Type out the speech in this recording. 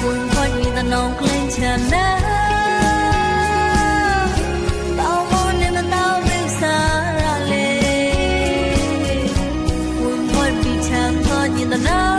ពួយពួយមានតែនងក្លែងឆាណាតោមននៅណៅរិសារលេពួយពួយពីឆានក៏ញិនណា